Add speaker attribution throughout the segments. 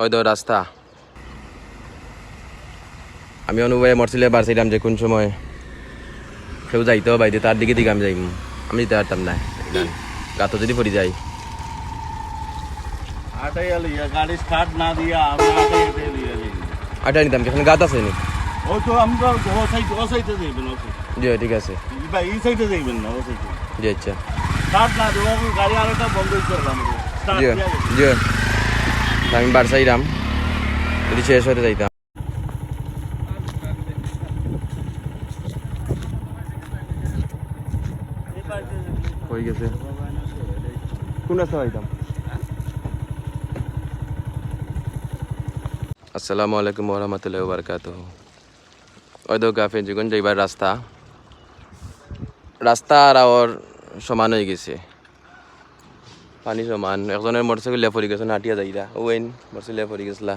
Speaker 1: ওই তো রাস্তা। আমি অনুভবে মরছিলে বাড়ছিলাম যে কোন সময়। কেউ যাইতেও বাইরে তার দিকে দিকে আমি যাইম। আমি যেতে পারতাম না। গাতো যদি পড়ি যাই
Speaker 2: যাই
Speaker 1: আটা নিতাম গাত আছে নি
Speaker 2: ওই তো আমরা ও সাইড ও সাইডে যাইবেন ও
Speaker 1: জি ঠিক আছে।
Speaker 2: বা এই সাইডে যাইবেন না ও সাইডে।
Speaker 1: জি আচ্ছা।
Speaker 2: স্টার্ট না দেওয়া গাড়ি আরেকটা বন্ধ করলাম স্টার্ট
Speaker 1: জি জি। আমি বাড়ছাইলাম যদি শেষ হতে যাইতাম হয়ে গেছে। কোন রাস্তা যাইতাম আসসালামু আলাইকুম ওরহামতুল্লাহ বারকাত ওই তো গাফে যখন যাইবার রাস্তা রাস্তা আর সমান হয়ে গেছে। পানি সমান একজনের মোটরসাইকেল লেফ পড়ে গেছে নাটিয়া যাইরা ওয়েন মোটরসাইকেল লেফ পড়ে গেছিলা।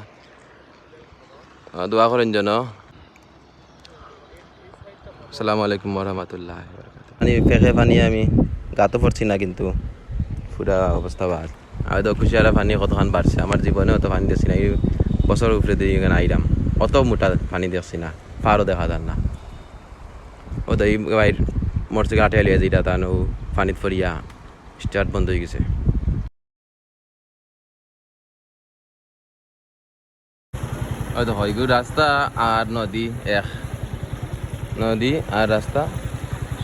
Speaker 1: দোয়া করেন যেন আসসালামু আলাইকুম রহমতুল্লাহ পানি, ফেঁকে পানি আমি গাতো পড়ছি না কিন্তু। পুরা অবস্থা বাদ আমি তো খুশিয়ারা পানি কতখান বাড়ছে আমার জীবনে অত পানি দেখছি না। এই বছর উপরে দিয়ে এখানে আইরাম অত মোটা পানি দেখছি না। পারও দেখা যান না। ও তো এই মোটরসাইকেল আটে লিয়ে যেটা তান ও পানিত ফরিয়া স্টার্ট বন্ধ হয়ে গেছে। ওই তো হয়গু রাস্তা আর নদী এক। নদী আর রাস্তা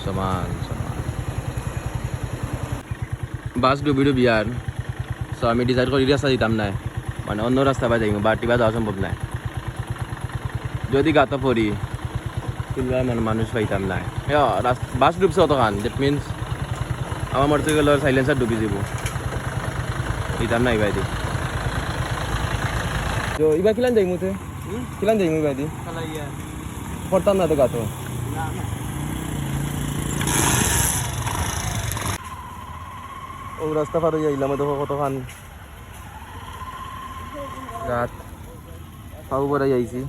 Speaker 1: সমান সমান। বাস ডুবি ডুবি আর সো আমি ডিসাইড করি রাস্তা দিতাম না মানে অন্য রাস্তা পাই যাইম বাটি বা যাওয়া সম্ভব নাই। যদি গাতো পড়ি তুলবা মানে মানুষ পাইতাম না বাস ডুবছে অতখান দ্যাট মিনস আমার মোটরসাইকেলের সাইলেন্সার ডুবি যাব। দিতাম না ইবাই দি তো ইবা কিলান যাই মুতে কিলান যাই মুই বাইদি পড়তাম না তো গাতো ও রাস্তা পার হয়ে আইলাম দেখো কতখান গাত পাবো পরে আইছি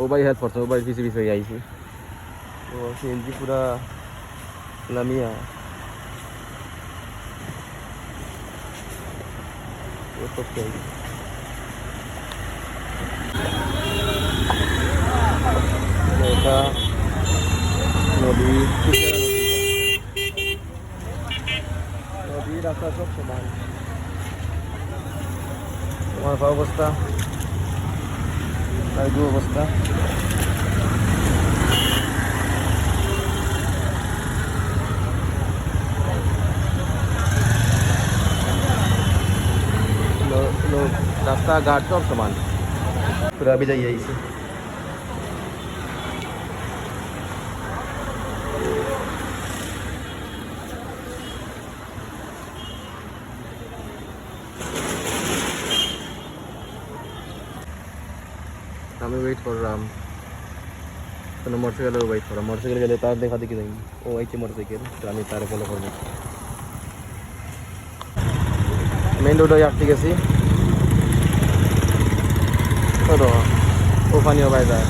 Speaker 1: ও ভাই হেল্প করছে ও ভাই পিছিয়ে পিছিয়ে আইছি তো সিএনজি পুরা নামিয়া ও তো চাই এটা নদী নদী রাস্তা সব সমান তোমার ভাব অবস্থা তাই দু অবস্থা लो- लो- रास्ता घाट सब समान पूरा भी जाइए इसे আমি ওয়েট করলাম। কোনো মোটরসাইকেলের ওয়েট করা। মোটরসাইকেল গেলে তার দেখা দেখি যাই ও আইছে মোটরসাইকেল তো আমি তারে ফলো করব। মেইন রোড আসতে গেছি। ওখানেও পাই যায়